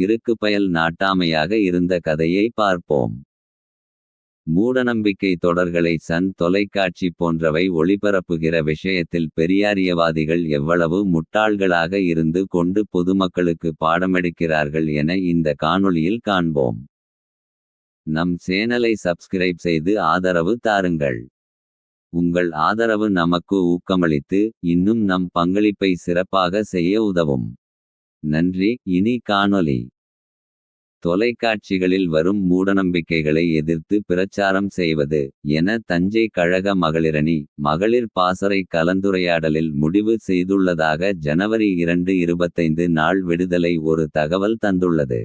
கிறுக்கு பயல் நாட்டாமையாக இருந்த கதையை பார்ப்போம். மூடநம்பிக்கை தொடர்களை சன் தொலைக்காட்சி போன்றவை ஒளிபரப்புகிற விஷயத்தில் பெரியாரியவாதிகள் எவ்வளவு முட்டாள்களாக இருந்து கொண்டு பொதுமக்களுக்கு பாடமெடுக்கிறார்கள் என இந்த காணொளியில் காண்போம். நம் சேனலை சப்ஸ்கிரைப் செய்து ஆதரவு தாருங்கள். உங்கள் ஆதரவு நமக்கு ஊக்கமளித்து இன்னும் நம் பங்களிப்பை சிறப்பாக செய்ய உதவும். நன்றி இனி காணொளி. தொலைக்காட்சிகளில் வரும் மூடநம்பிக்கைகளை எதிர்த்து பிரச்சாரம் செய்வது. என தஞ்சை கழக மகளிரணி மகளிர் பாசறை கலந்துரையாடலில் முடிவு செய்துள்ளதாக ஜனவரி இரண்டு இருபத்தைந்து நாள் விடுதலை ஒரு தகவல் தந்துள்ளது.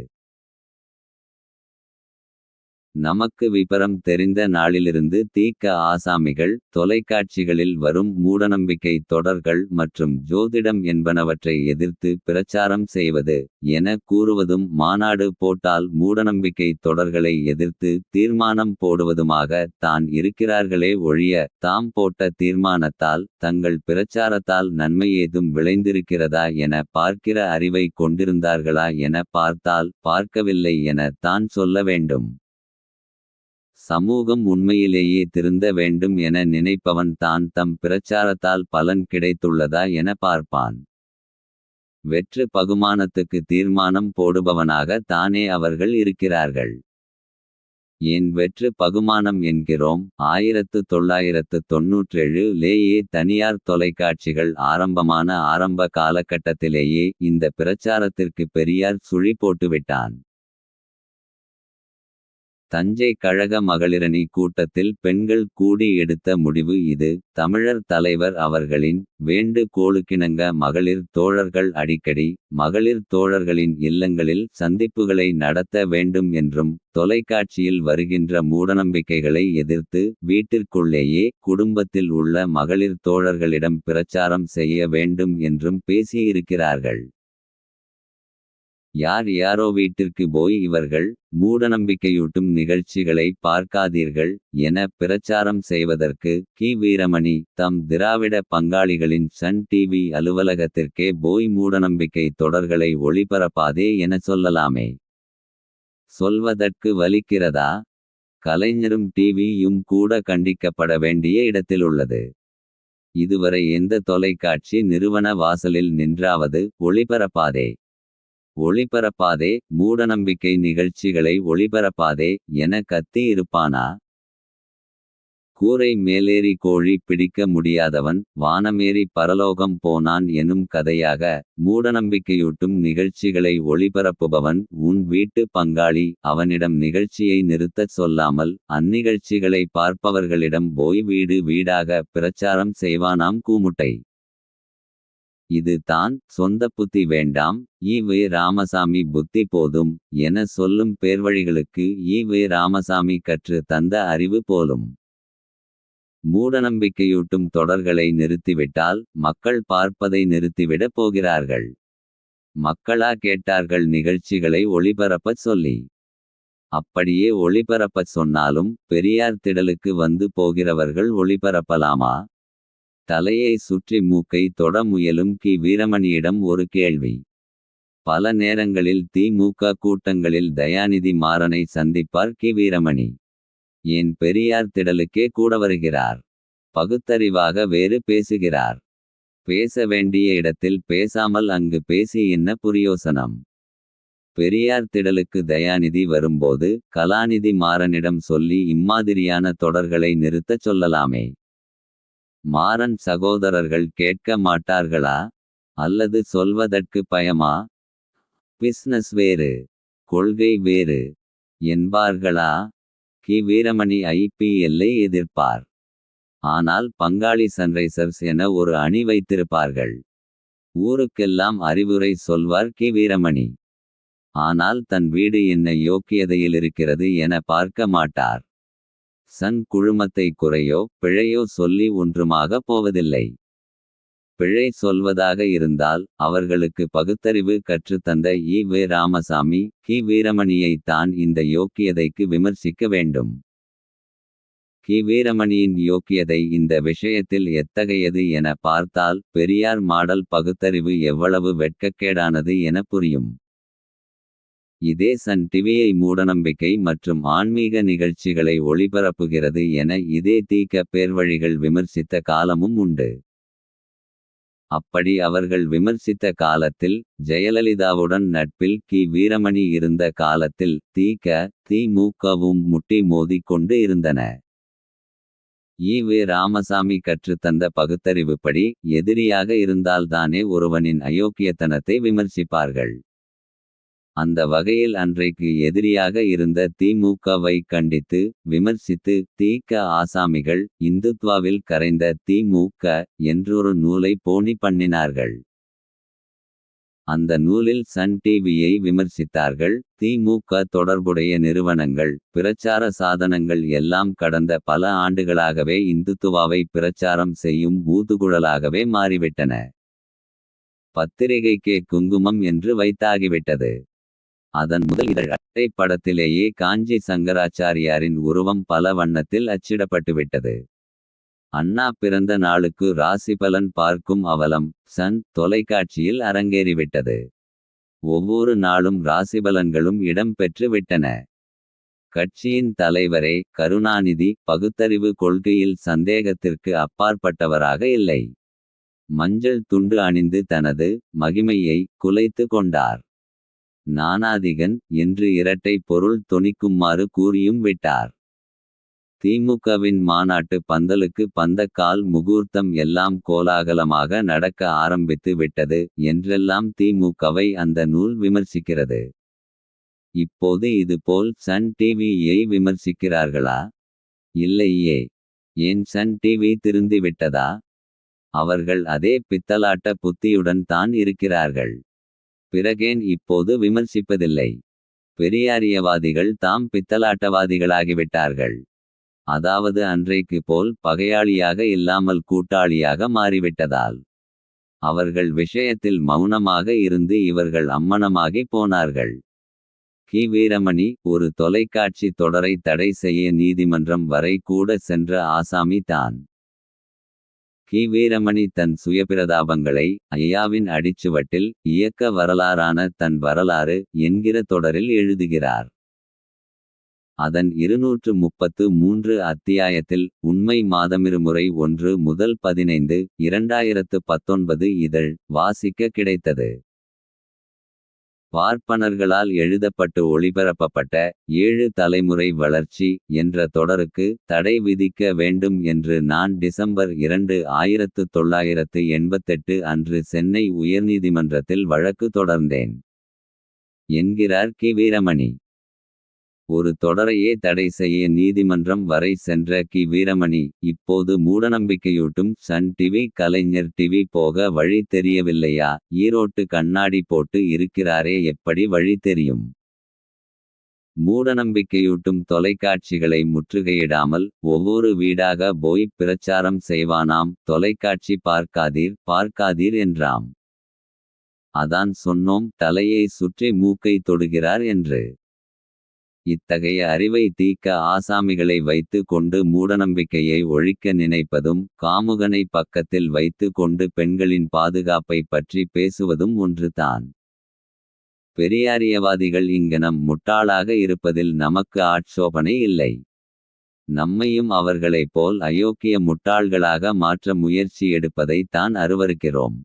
நமக்கு விபரம் தெரிந்த நாளிலிருந்து தீக்க ஆசாமிகள். தொலைக்காட்சிகளில் வரும் மூடநம்பிக்கை தொடர்கள் மற்றும் ஜோதிடம் என்பனவற்றை எதிர்த்து பிரச்சாரம் செய்வது. என கூறுவதும் மாநாடு போட்டால் மூடநம்பிக்கை தொடர்களை எதிர்த்து. தீர்மானம் போடுவதுமாக தான் இருக்கிறார்களே ஒழிய. தாம் போட்ட தீர்மானத்தால் தங்கள் பிரச்சாரத்தால் நன்மை ஏதும் விளைந்திருக்கிறதா என பார்க்கிற அறிவை கொண்டிருந்தார்களா என பார்த்தால் பார்க்கவில்லை என தான் சொல்ல வேண்டும். சமூகம் உண்மையிலேயே திருந்த வேண்டும் என நினைப்பவன் தான் தம் பிரச்சாரத்தால் பலன் கிடைத்துள்ளதா என பார்ப்பான். வெற்று பகுமானத்துக்கு தீர்மானம் போடுபவனாக தானே அவர்கள் இருக்கிறார்கள். என் வெற்று பகுமானம் என்கிறோம் 1997 லேயே தனியார் தொலைக்காட்சிகள் ஆரம்பமான ஆரம்ப காலகட்டத்திலேயே இந்த பிரச்சாரத்திற்கு பெரியார் சுழி போட்டுவிட்டான். தஞ்சை கழக மகளிரணி கூட்டத்தில் பெண்கள் கூடி எடுத்த முடிவு இது. தமிழர் தலைவர் அவர்களின் வேண்டு கோளுக்கிணங்க மகளிர் தோழர்கள் அடிக்கடி. மகளிர் தோழர்களின் இல்லங்களில் சந்திப்புகளை நடத்த வேண்டும் என்றும். தொலைக்காட்சியில் வருகின்ற மூடநம்பிக்கைகளை எதிர்த்து. வீட்டிற்குள்ளேயே குடும்பத்தில் உள்ள மகளிர் தோழர்களிடம் பிரச்சாரம் செய்ய வேண்டும் என்றும் பேசியிருக்கிறார்கள். யார் யாரோ வீட்டிற்கு போய் இவர்கள். மூடநம்பிக்கையூட்டும் நிகழ்ச்சிகளை பார்க்காதீர்கள். என பிரச்சாரம் செய்வதற்கு கி வீரமணி. தம் திராவிட பங்காளிகளின் சன் டிவி அலுவலகத்திற்கே போய் மூடநம்பிக்கை தொடர்களை ஒளிபரப்பாதே என சொல்லலாமே. சொல்வதற்கு வலிக்கிறதா. கலைஞரும் டிவியும் கூட கண்டிக்கப்பட வேண்டிய இடத்தில் உள்ளது இதுவரை எந்த தொலைக்காட்சி நிறுவன வாசலில் நின்றாவது ஒளிபரப்பாதே. ஒளிபரப்பாதே மூடநம்பிக்கை நிகழ்ச்சிகளை ஒளிபரப்பாதே என கத்தி இருப்பானா. கூரை மேலேறி கோழி பிடிக்க முடியாதவன். வானமேறி பரலோகம் போனான் எனும் கதையாக. மூடநம்பிக்கையூட்டும் நிகழ்ச்சிகளை ஒளிபரப்புபவன். உன் வீட்டு பங்காளி அவனிடம் நிகழ்ச்சியை நிறுத்தச் சொல்லாமல். அந்நிகழ்ச்சிகளை பார்ப்பவர்களிடம் போய் வீடு வீடாக பிரச்சாரம் செய்வானாம் கூமுட்டை. இது தான் சொந்த புத்தி வேண்டாம் ஈ வே ராமசாமி புத்தி போதும். என சொல்லும் பேர்வழிகளுக்கு ஈ வே ராமசாமி கற்று தந்த அறிவு போலும். மூடநம்பிக்கையூட்டும் தொடர்களை நிறுத்திவிட்டால். மக்கள் பார்ப்பதை நிறுத்திவிடப் போகிறார்கள். மக்களா கேட்டார்கள் நிகழ்ச்சிகளை ஒளிபரப்பச் சொல்லி. அப்படியே ஒளிபரப்பச் சொன்னாலும். பெரியார் திடலுக்கு வந்து போகிறவர்கள் ஒளிபரப்பலாமா. தலையை சுற்றி மூக்கை தொட முயலும் கி வீரமணியிடம் ஒரு கேள்வி. பல நேரங்களில் திமுக கூட்டங்களில் தயாநிதி மாறனை சந்திப்பார் கி வீரமணி. ஏன் பெரியார் திடலுக்கே கூட வருகிறார். பகுத்தறிவாக வேறு பேசுகிறார். பேச வேண்டிய இடத்தில் பேசாமல் அங்கு பேசி என்ன புரியோசனம். பெரியார் திடலுக்கு தயாநிதி வரும்போது. கலாநிதி மாறனிடம் சொல்லி இம்மாதிரியான தொடர்களை நிறுத்தச் சொல்லலாமே. மாறன் சகோதரர்கள் கேட்க மாட்டார்களா. அல்லது சொல்வதற்கு பயமா. பிஸ்னஸ் வேறு. கொள்கை வேறு. என்பார்களா. கி வீரமணி ஐபிஎல்லை எல்லை எதிர்ப்பார். ஆனால் பங்காளி சன்ரைசர்ஸ் என ஒரு அணி வைத்திருப்பார்கள். ஊருக்கெல்லாம் அறிவுரை சொல்வார் கி வீரமணி. ஆனால் தன் வீடு என்ன யோக்கியதையிலிருக்கிறது என பார்க்க மாட்டார். சன் குழுமத்தை குறையோ பிழையோ சொல்லி ஒன்றுமாக போவதில்லை. பிழை சொல்வதாக இருந்தால் அவர்களுக்கு பகுத்தறிவு கற்றுத்தந்த ஈ வே ராமசாமி. கி வீரமணியை தான் இந்த யோக்கியதைக்கு விமர்சிக்க வேண்டும். கி வீரமணியின் யோக்கியதை இந்த விஷயத்தில் எத்தகையது என பார்த்தால். பெரியார் மாடல் பகுத்தறிவு எவ்வளவு வெட்கக்கேடானது என புரியும். இதே சன் டிவியை மூடநம்பிக்கை மற்றும் ஆன்மீக நிகழ்ச்சிகளை ஒளிபரப்புகிறது என இதே தீக்க பேர்வழிகள் விமர்சித்த காலமும் உண்டு. அப்படி அவர்கள் விமர்சித்த காலத்தில் ஜெயலலிதாவுடன் நட்பில் கி வீரமணி இருந்த காலத்தில் தீக்க திமுகவும் முட்டி மோதிக் கொண்டு இருந்தன. ஈ. வே ராமசாமி கற்றுத்தந்த பகுத்தறிவுப்படி எதிரியாக இருந்தால்தானே ஒருவனின் அயோக்கியத்தனத்தை விமர்சிப்பார்கள். அந்த வகையில் அன்றைக்கு எதிரியாக இருந்த திமுகவை கண்டித்து. விமர்சித்து தீக்க ஆசாமிகள் இந்துத்வாவில் கரைந்த தி.மு.க. என்றொரு நூலை போனி பண்ணினார்கள். அந்த நூலில் சன் டிவியை விமர்சித்தார்கள். தி.மு.க. தொடர்புடைய நிறுவனங்கள். பிரச்சார சாதனங்கள் எல்லாம் கடந்த பல ஆண்டுகளாகவே இந்துத்துவாவை பிரச்சாரம் செய்யும் ஊதுகுழலாகவே மாறிவிட்டன. பத்திரிகைக்கே குங்குமம் என்று வைத்தாகிவிட்டது. அதன் முதல் இதழ் அட்டை படத்திலேயே காஞ்சி சங்கராச்சாரியாரின் உருவம் பல வண்ணத்தில் அச்சிடப்பட்டுவிட்டது. அண்ணா பிறந்த நாளுக்கு ராசிபலன் பார்க்கும் அவலம். சன் தொலைக்காட்சியில் அரங்கேறிவிட்டது. ஒவ்வொரு நாளும் ராசிபலன்களும் இடம் பெற்று விட்டன. கட்சியின் தலைவரே கருணாநிதி பகுத்தறிவு கொள்கையில் சந்தேகத்திற்கு அப்பாற்பட்டவராக இல்லை. மஞ்சள் துண்டு அணிந்து தனது மகிமையை குலைத்து கொண்டார். நானாதிகன் என்று இரட்டை பொருள் தொனிக்குமாறு கூறியும் விட்டார். திமுகவின் மாநாட்டு பந்தலுக்கு பந்தக்கால் முகூர்த்தம் எல்லாம் கோலாகலமாக நடக்க ஆரம்பித்து விட்டது. என்றெல்லாம் திமுகவை அந்த நூல் விமர்சிக்கிறது. இப்போது இதுபோல் சன் டிவியை விமர்சிக்கிறார்களா. இல்லையே ஏன் சன் டிவி திருந்திவிட்டதா. அவர்கள் அதே பித்தலாட்ட புத்தியுடன் தான் இருக்கிறார்கள். பிறகேன் இப்போது விமர்சிப்பதில்லை. பெரியாரியவாதிகள் தாம் பித்தலாட்டவாதிகளாகிவிட்டார்கள். அதாவது அன்றைக்கு போல் பகையாளியாக இல்லாமல் கூட்டாளியாக மாறிவிட்டதால். அவர்கள் விஷயத்தில் மௌனமாக இருந்து இவர்கள் அம்மனமாகி போனார்கள். கி வீரமணி ஒரு தொலைக்காட்சி தொடரை தடை செய்ய நீதிமன்றம் வரை கூட சென்ற ஆசாமி தான். கி வீரமணி தன் சுயபிரதாபங்களை ஐயாவின் அடிச்சுவட்டில் இயக்க வரலாறான தன் வரலாறு என்கிற தொடரில் எழுதுகிறார். அதன் இருநூற்று முப்பத்து மூன்று அத்தியாயத்தில் உண்மை மாதமிருமுறை ஒன்று முதல் பதினைந்து. இரண்டாயிரத்து பத்தொன்பது இதழ் வாசிக்க கிடைத்தது. பார்ப்பனர்களால் எழுதப்பட்டு ஒளிபரப்பப்பட்ட ஏழு தலைமுறை வளர்ச்சி என்ற தொடருக்கு தடை விதிக்க வேண்டும் என்று நான் டிசம்பர் இரண்டு ஆயிரத்து தொள்ளாயிரத்து எண்பத்தெட்டு அன்று சென்னை உயர்நீதிமன்றத்தில் வழக்கு தொடர்ந்தேன். என்கிறார் கி வீரமணி. ஒரு தொடரையே தடை செய்ய நீதிமன்றம் வரை சென்ற கி. வீரமணி இப்போது மூடநம்பிக்கையூட்டும் சன் டிவி கலைஞர் டிவி போக வழி தெரியவில்லையா? ஈரோட்டு கண்ணாடி போட்டு இருக்கிறாரே எப்படி வழி தெரியும். மூடநம்பிக்கையூட்டும் தொலைக்காட்சிகளை முற்றுகையிடாமல் ஒவ்வொரு வீடாக போய் பிரச்சாரம் செய்வானாம். தொலைக்காட்சி பார்க்காதீர் பார்க்காதீர் என்றாம். அதான் சொன்னோம் தலையை சுற்றி மூக்கை தொடுகிறார் என்று. இத்தகைய அறிவை தீக்க ஆசாமிகளை வைத்து கொண்டு மூடநம்பிக்கையை ஒழிக்க நினைப்பதும். காமுகனை பக்கத்தில் வைத்து கொண்டு பெண்களின் பாதுகாப்பை பற்றி பேசுவதும் ஒன்று தான். பெரியாரியவாதிகள் இங்கனம் முட்டாளாக இருப்பதில் நமக்கு ஆட்சோபனை இல்லை. நம்மையும் அவர்களைப் போல் அயோக்கிய முட்டாள்களாக மாற்ற முயற்சி எடுப்பதை தான் அருவருக்கிறோம்.